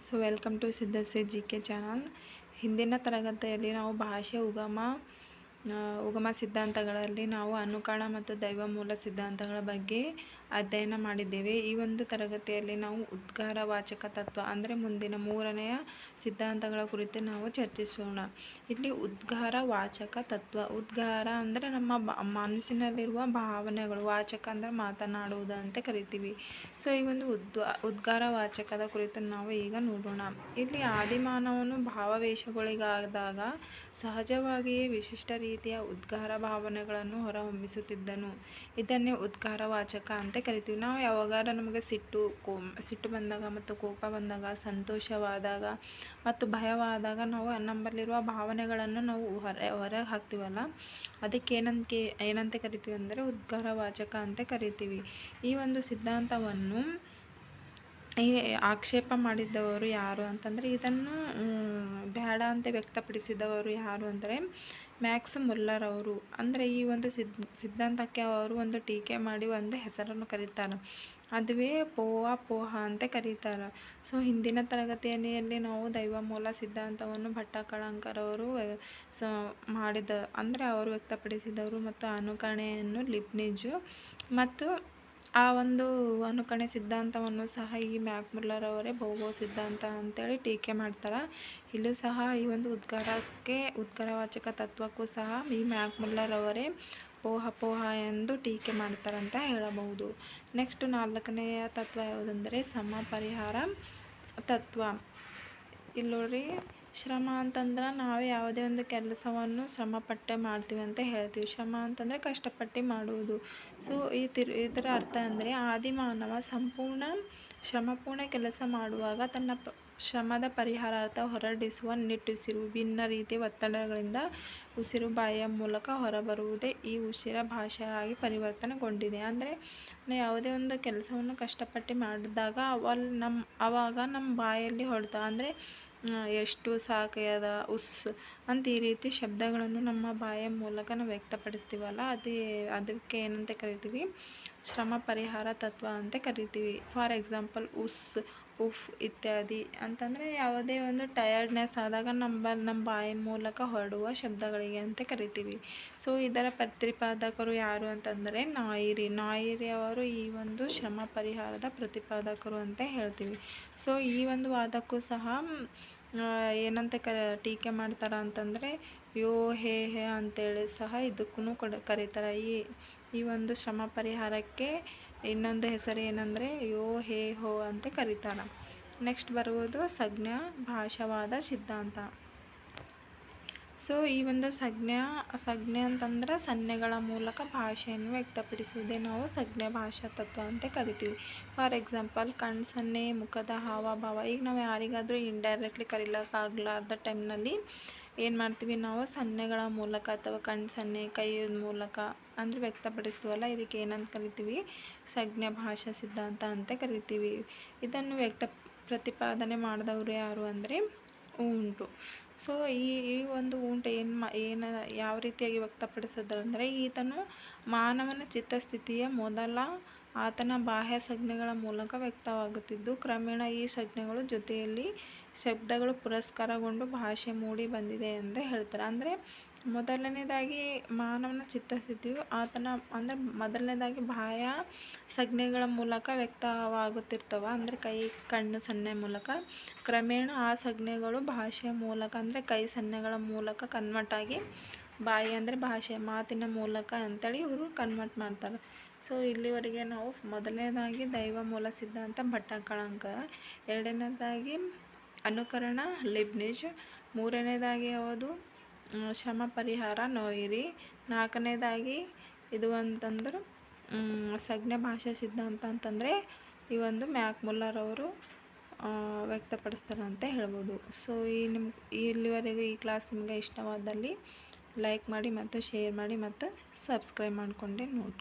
So welcome to Siddhashri G K channel ಹಿಂದಿನ ತರಗತಿಯಲ್ಲಿ ನಾವು ಭಾಷೆ ಉಗಮ ಉಗಮ ಸಿದ್ಧಾಂತಗಳಲ್ಲಿ ನಾವು ಅನುಕರಣ ಮತ್ತು ದೈವ ಮೂಲ ಸಿದ್ಧಾಂತಗಳ ಬಗ್ಗೆ ಅಧ್ಯಯನ ಮಾಡಿದ್ದೇವೆ. ಈ ಒಂದು ತರಗತಿಯಲ್ಲಿ ನಾವು ಉದ್ಗಾರ ವಾಚಕ ತತ್ವ ಅಂದರೆ ಮುಂದಿನ ಮೂರನೆಯ ಸಿದ್ಧಾಂತಗಳ ಕುರಿತು ನಾವು ಚರ್ಚಿಸೋಣ. ಇಲ್ಲಿ ಉದ್ಗಾರ ವಾಚಕ ತತ್ವ, ಉದ್ಗಾರ ಅಂದರೆ ನಮ್ಮ ಮನಸ್ಸಿನಲ್ಲಿರುವ ಭಾವನೆಗಳು, ವಾಚಕ ಅಂದರೆ ಮಾತನಾಡುವುದು ಅಂತ ಕರಿತೀವಿ. ಸೊ ಈ ಒಂದು ಉದ್ವಾ ಉದ್ಗಾರ ವಾಚಕದ ಕುರಿತು ನಾವು ಈಗ ನೋಡೋಣ. ಇಲ್ಲಿ ಆದಿಮಾನವನ್ನು ಭಾವವೇಶಗಳಿಗಾದಾಗ ಸಹಜವಾಗಿಯೇ ವಿಶಿಷ್ಟ ರೀತಿಯ ಉದ್ಗಾರ ಭಾವನೆಗಳನ್ನು ಹೊರಹೊಮ್ಮಿಸುತ್ತಿದ್ದನು. ಇದನ್ನೇ ಉದ್ಗಾರ ವಾಚಕ ಅಂತ ಕರಿತೀವಿ. ನಾವು ಯಾವಾಗಾರ ನಮಗೆ ಸಿಟ್ಟು ಕೋ ಸಿಟ್ಟು ಬಂದಾಗ ಮತ್ತು ಕೋಪ ಬಂದಾಗ, ಸಂತೋಷವಾದಾಗ ಮತ್ತು ಭಯವಾದಾಗ ನಾವು ನಮ್ಮಲ್ಲಿರುವ ಭಾವನೆಗಳನ್ನು ನಾವು ಹೊರ, ಹೊರಗೆ ಹಾಕ್ತೀವಲ್ಲ? ಅದಕ್ಕೆ ಏನಂತ ಏನಂತ ಕರಿತೀವಿ ಅಂದರೆ ಉದ್ಗಾರ ವಾಚಕ ಅಂತ ಕರಿತೀವಿ. ಈ ಒಂದು ಸಿದ್ಧಾಂತವನ್ನು ಈ ಆಕ್ಷೇಪ ಮಾಡಿದ್ದವರು ಯಾರು ಅಂತಂದರೆ ಇದನ್ನು ಬೇಡ ಅಂತ ವ್ಯಕ್ತಪಡಿಸಿದವರು ಯಾರು ಅಂದರೆ ಮ್ಯಾಕ್ಸ್ ಮುಲ್ಲರ್ ಅವರು. ಅಂದರೆ ಈ ಒಂದು ಸಿದ್, ಸಿದ್ಧಾಂತಕ್ಕೆ ಅವರು ಒಂದು ಟೀಕೆ ಮಾಡಿ ಒಂದು ಹೆಸರನ್ನು ಕರೀತಾರೆ. ಅದುವೇ ಪೋಹ ಪೋಹ ಅಂತ ಕರೀತಾರೆ. ಸೊ, ಹಿಂದಿನ ತರಗತಿಯಲ್ಲಿ ನಾವು ದೈವ ಮೂಲ ಸಿದ್ಧಾಂತವನ್ನು ಭಟ್ಟ ಕಳಂಕರ್ ಅವರು ಮಾಡಿದ, ಅಂದರೆ ಅವರು ವ್ಯಕ್ತಪಡಿಸಿದವರು ಮತ್ತು ಅನುಕರಣೆಯನ್ನು ಲಿಪ್ನಿಜು ಮತ್ತು ಆ ಒಂದು ಅನುಕರಣೆ ಸಿದ್ಧಾಂತವನ್ನು ಸಹ ಈ ಮ್ಯಾಕ್ಮುಲ್ಲರ್ ಅವರೇ ಭೌಗೋ ಸಿದ್ಧಾಂತ ಅಂತೇಳಿ ಟೀಕೆ ಮಾಡ್ತಾರೆ. ಇಲ್ಲೂ ಸಹ ಈ ಒಂದು ಉದ್ಗಾರಕ್ಕೆ, ಉದ್ಗಾರವಾಚಕ ತತ್ವಕ್ಕೂ ಸಹ ಈ ಮ್ಯಾಕ್ಮುಲ್ಲರ್ ಅವರೇ ಪೋಹ ಪೋಹ ಎಂದು ಟೀಕೆ ಮಾಡ್ತಾರಂತ ಹೇಳಬಹುದು. ನೆಕ್ಸ್ಟ್ ನಾಲ್ಕನೆಯ ತತ್ವ ಯಾವುದೆಂದರೆ ಸಮ ಪರಿಹಾರ ತತ್ವ. ಇಲ್ಲಿ ನೋಡ್ರಿ ಶ್ರಮ ಅಂತಂದ್ರೆ ನಾವು ಯಾವುದೇ ಒಂದು ಕೆಲಸವನ್ನು ಶ್ರಮಪಟ್ಟೆ ಮಾಡ್ತೀವಿ ಅಂತ ಹೇಳ್ತೀವಿ. ಶ್ರಮ ಅಂತಂದರೆ ಕಷ್ಟಪಟ್ಟು ಮಾಡುವುದು. ಸೊ ಈ ತಿರ್ ಇದರ ಅರ್ಥ ಅಂದರೆ ಆದಿಮಾನವ ಸಂಪೂರ್ಣ ಶ್ರಮಪೂರ್ಣ ಕೆಲಸ ಮಾಡುವಾಗ ತನ್ನ ಪ, ಶ್ರಮದ ಪರಿಹಾರಾರ್ಥ ಹೊರಡಿಸುವ, ನಿಟ್ಟುಸಿರು ಭಿನ್ನ ರೀತಿಯ ಒತ್ತಡಗಳಿಂದ ಉಸಿರು ಬಾಯಿಯ ಮೂಲಕ ಹೊರಬರುವುದೇ ಈ ಉಸಿರ ಭಾಷೆಯಾಗಿ ಪರಿವರ್ತನೆಗೊಂಡಿದೆ. ಅಂದರೆ ಯಾವುದೇ ಒಂದು ಕೆಲಸವನ್ನು ಕಷ್ಟಪಟ್ಟು ಮಾಡಿದಾಗ ಅವಲ್ಲಿ ನಮ್ಮ ಆವಾಗ ನಮ್ಮ ಬಾಯಲ್ಲಿ ಹೊಡೆತ, ಅಂದರೆ ಎಷ್ಟು ಸಾಕಯ್ಯದ ಉಸ್ ಅಂತ ಈ ರೀತಿ ಶಬ್ದಗಳನ್ನು ನಮ್ಮ ಬಾಯಿಯ ಮೂಲಕ ನಾವು ವ್ಯಕ್ತಪಡಿಸ್ತೀವಲ್ಲ, ಅದೇ ಅದಕ್ಕೆ ಏನಂತ ಕರಿತೀವಿ? ಶ್ರಮ ಪರಿಹಾರ ತತ್ವ ಅಂತ ಕರಿತೀವಿ. ಫಾರ್ ಎಕ್ಸಾಂಪಲ್ ಉಸ್ ಉಫ್ ಇತ್ಯಾದಿ ಅಂತಂದರೆ ಯಾವುದೇ ಒಂದು ಟಯರ್ಡ್ನೆಸ್ ಆದಾಗ ನಮ್ಮ ನಮ್ಮ ಬಾಯಿ ಮೂಲಕ ಹೊರಡುವ ಶಬ್ದಗಳಿಗೆ ಅಂತ ಕರಿತೀವಿ. ಸೊ ಇದರ ಪ್ರತಿಪಾದಕರು ಯಾರು ಅಂತಂದರೆ ನಾಯಿರಿ. ನಾಯಿರಿ ಅವರು ಈ ಒಂದು ಶ್ರಮ ಪರಿಹಾರದ ಪ್ರತಿಪಾದಕರು ಅಂತ ಹೇಳ್ತೀವಿ. ಸೊ ಈ ಒಂದು ವಾದಕ್ಕೂ ಸಹ ಏನಂತ ಕ, ಟೀಕೆ ಮಾಡ್ತಾರೆ ಅಂತಂದರೆ ಯೋ ಹೇ ಹೇ ಅಂತೇಳಿ ಸಹ ಇದಕ್ಕೂ ಕೊಡ, ಕರೀತಾರೆ. ಈ ಈ ಒಂದು ಶ್ರಮ ಪರಿಹಾರಕ್ಕೆ ಇನ್ನೊಂದು ಹೆಸರು ಏನಂದರೆ ಯೋ ಹೇ ಹೋ ಅಂತ ಕರೀತಾರೆ. ನೆಕ್ಸ್ಟ್ ಬರುವುದು ಸಂಜ್ಞಾ ಭಾಷಾವಾದ ಸಿದ್ಧಾಂತ. ಸೊ ಈ ಒಂದು ಸಂಜ್ಞ, ಸಂಜ್ಞೆ ಅಂತಂದ್ರೆ ಸನ್ನೆಗಳ ಮೂಲಕ ಭಾಷೆಯನ್ನು ವ್ಯಕ್ತಪಡಿಸುವುದೇ ನಾವು ಸಂಜ್ಞೆ ಭಾಷಾ ತತ್ವ ಅಂತ ಕರಿತೀವಿ. ಫಾರ್ ಎಕ್ಸಾಂಪಲ್ ಕಣ್, ಸನ್ನೆ, ಮುಖದ ಹಾವಭಾವ ಈಗ ನಾವು ಯಾರಿಗಾದರೂ ಇಂಡೈರೆಕ್ಟ್ಲಿ ಕರೀಲಿಕ್ಕಾಗಲಾರ್ದ ಟೈಮ್ನಲ್ಲಿ ಏನು ಮಾಡ್ತೀವಿ ನಾವು? ಸನ್ನೆಗಳ ಮೂಲಕ ಅಥವಾ ಕಣ್ಣು ಸನ್ನೆ ಕೈಯ ಮೂಲಕ ಅಂದರೆ ವ್ಯಕ್ತಪಡಿಸ್ತೀವಲ್ಲ? ಇದಕ್ಕೆ ಏನಂತ ಕರಿತೀವಿ? ಸಂಜ್ಞೆ ಭಾಷಾ ಸಿದ್ಧಾಂತ ಅಂತ ಕರಿತೀವಿ. ಇದನ್ನು ವ್ಯಕ್ತ ಪ್ರತಿಪಾದನೆ ಮಾಡಿದವರು ಯಾರು ಅಂದರೆ ಉಂಟು. ಸೊ ಈ ಈ ಒಂದು ಉಂಟು ಏನು ಮಾ, ಏನು ಯಾವ ರೀತಿಯಾಗಿ ವ್ಯಕ್ತಪಡಿಸಿದ್ರು ಈತನು ಮಾನವನ ಚಿತ್ತಸ್ಥಿತಿಯ ಮೊದಲ ಆತನ ಬಾಹ್ಯ ಸಂಜ್ಞೆಗಳ ಮೂಲಕ ವ್ಯಕ್ತವಾಗುತ್ತಿದ್ದು, ಕ್ರಮೇಣ ಈ ಸಂಜ್ಞೆಗಳು ಜೊತೆಯಲ್ಲಿ ಶಬ್ದಗಳು ಪುರಸ್ಕಾರಗೊಂಡು ಭಾಷೆ ಮೂಡಿ ಬಂದಿದೆ ಎಂದು ಹೇಳ್ತಾರೆ. ಅಂದರೆ ಮೊದಲನೇದಾಗಿ ಮಾನವನ ಚಿತ್ತಸ್ಥಿತಿಯು ಆತನ, ಅಂದರೆ ಮೊದಲನೇದಾಗಿ ಬಾಯ ಸಂಜ್ಞೆಗಳ ಮೂಲಕ ವ್ಯಕ್ತವಾಗುತ್ತಿರ್ತವೆ. ಅಂದರೆ ಕೈ, ಕಣ್ಣು ಸನ್ನೆ ಮೂಲಕ. ಕ್ರಮೇಣ ಆ ಸಂಜ್ಞೆಗಳು ಭಾಷೆಯ ಮೂಲಕ, ಅಂದರೆ ಕೈ ಸನ್ನೆಗಳ ಮೂಲಕ ಕನ್ವರ್ಟ್ ಆಗಿ ಬಾಯಿ, ಅಂದರೆ ಭಾಷೆ ಮಾತಿನ ಮೂಲಕ ಅಂತೇಳಿ ಇವರು ಕನ್ವರ್ಟ್ ಮಾಡ್ತಾರೆ. ಸೊ ಇಲ್ಲಿವರೆಗೆ ನಾವು ಮೊದಲನೇದಾಗಿ ದೈವ ಮೂಲ ಸಿದ್ಧಾಂತ, ಭಟ್ಟ ಕಳಂಕ. ಎರಡನೇದಾಗಿ ಅನುಕರಣ, ಲಿಬ್ನಿಜ್. ಮೂರನೇದಾಗಿ ಯಾವುದು ಶ್ರಮ ಪರಿಹಾರ, ನೋಯಿರಿ. ನಾಲ್ಕನೇದಾಗಿ ಇದು ಅಂತಂದ್ರೆ ಸಂಜ್ಞೆ ಭಾಷಾ ಸಿದ್ಧಾಂತ ಅಂತಂದರೆ ಈ ಒಂದು ಮ್ಯಾಕ್ ಮುಲ್ಲರ್ ಅವರು ವ್ಯಕ್ತಪಡಿಸ್ತಾರೆ ಅಂತ ಹೇಳ್ಬೋದು. ಸೊ ಈ ನಿಮ್ಮ ಇಲ್ಲಿವರೆಗೂ ಈ ಕ್ಲಾಸ್ ನಿಮಗೆ ಇಷ್ಟವಾದಲ್ಲಿ ಲೈಕ್ ಮಾಡಿ ಮತ್ತು ಶೇರ್ ಮಾಡಿ ಮತ್ತು ಸಬ್ಸ್ಕ್ರೈಬ್ ಮಾಡಿಕೊಂಡೆ ನೋಡಿ